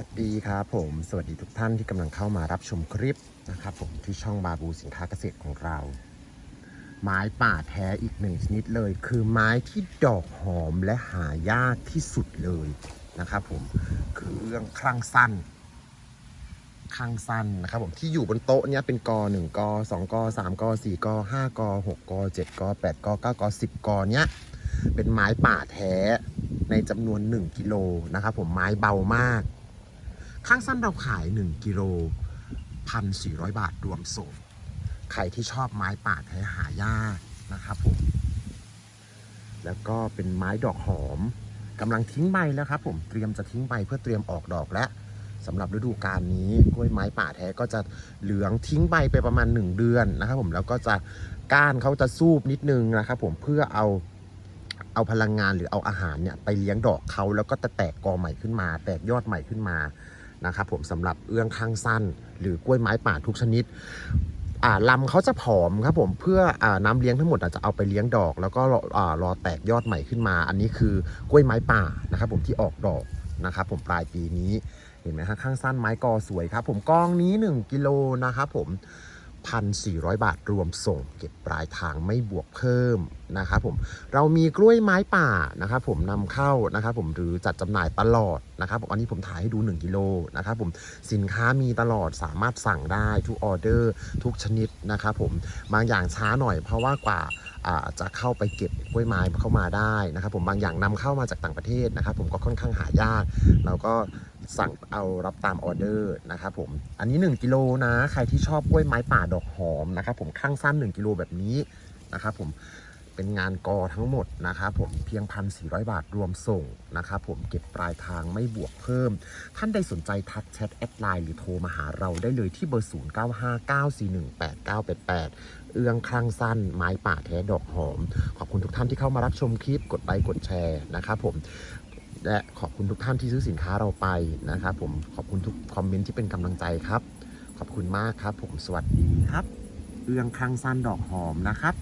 วัสดีครับผม สวัสดีทุกท่านที่กำลังเข้ามารับชมคลิปนะครับผมที่ช่องบาบูสินค้าเกษตรของเรา ไม้ป่าแท้อีกหนึ่งชนิดเลย คือไม้ที่ดอกหอมและหายากที่สุดเลยนะครับผมคือเรื่องคลั่งสั้นคลั่งสั้นนะครับผมที่อยู่บนโต๊ะเนี้ยเป็นกอหนึ่งกอสองกอสามกอสี่กอห้ากอหกกอเจ็ดกอแปดกอเก้ากอสิบกอเนี้ยเป็นไม้ป่าแท้ในจำนวน 1 กิโลนะครับผมไม้เบามาก ข้างสั้นเราขาย 1 กิโลพันสี่บาทรวมส่งใครที่ชอบไม้ป่าแท้หายากนะครับผม แล้วก็เป็นไม้ดอกหอมกำลังทิ้งใบแล้วครับผมเตรียมจะทิ้งใบเพื่อเตรียมออกดอกแล้วสำหรับฤดูกาลนี้กล้วยไม้ป่าแท้ก็จะเหลืองทิ้งใบไปประมาณ 1 เดือนนะครับ ผมแล้วก็จะก้านเขาจะสูบนิดนึงนะครับ ผมเพื่อเอาเอาพลังงานหรือเอาอาหารเนี่ยไปเลี้ยงดอกเขาแล้วก็จะแตกกอใหม่ขึ้นมา แตกยอดใหม่ขึ้นมา นะครับผมสำหรับเอื้องข้างสั้น หรือกล้วยไม้ป่าทุกชนิดลำเขาจะผอมครับผมเพื่ออน้ำเลี้ยงทั้งหมดอาจจะเอาไปเลี้ยงดอก แล้วก็รออรอแตกยอดใหม่ขึ้นมา อันนี้คือกล้วยไม้ป่านะครับผมที่ออกดอกนะครับผมปลายปีนี้เห็นไหมฮะข้างสั้นไม้กอสวยครับผมกองนี้ 1กิโลนะครับผม 1,400 บาทรวมส่งเก็บปลายทางไม่บวกเพิ่มนะครับผมเรามีกล้วยไม้ป่านะครับผมนำเข้านะครับผมหรือจัดจำหน่ายตลอดนะครับผมอันนี้ผมถ่ายให้ดู 1กิโลนะครับผมสินค้ามีตลอดสามารถสั่งได้ทุกออเดอร์ ทุกชนิดนะครับผมบางอย่างช้าหน่อยเพราะว่ากว่าจะเข้าไปเก็บกล้วยไม้เข้ามาได้นะครับผมบางอย่างนำเข้ามาจากต่างประเทศนะครับผมก็ค่อนข้างหายากเราก็ สั่งเอารับตามออเดอร์นะครับผม อันนี้ 1กิโลนะ ใครที่ชอบกล้วยไม้ป่าดอกหอมนะครับผมข้างสั้น 1กิโลแบบนี้นะครับผมเป็นงานกอทั้งหมดนะครับผมเพียง 1,400 บาทรวมส่งนะครับผมเก็บปลายทางไม่บวกเพิ่ม ท่านใดสนใจทักแชทแอดไลน์หรือโทรมาหาเราได้เลยที่เบอร์ 0959418988 เอื้องคลั่งสั้น ไม้ป่าแท้ดอกหอม ขอบคุณทุกท่านที่เข้ามารับชมคลิปกดไลค์กดแชร์นะครับผม และขอบคุณทุกท่านที่ซื้อสินค้าเราไปนะครับผมขอบคุณทุกคอมเมนต์ที่เป็นกำลังใจครับ ขอบคุณมากครับ ผมสวัสดีครับเอื้องคลังสั้นดอกหอมนะครับ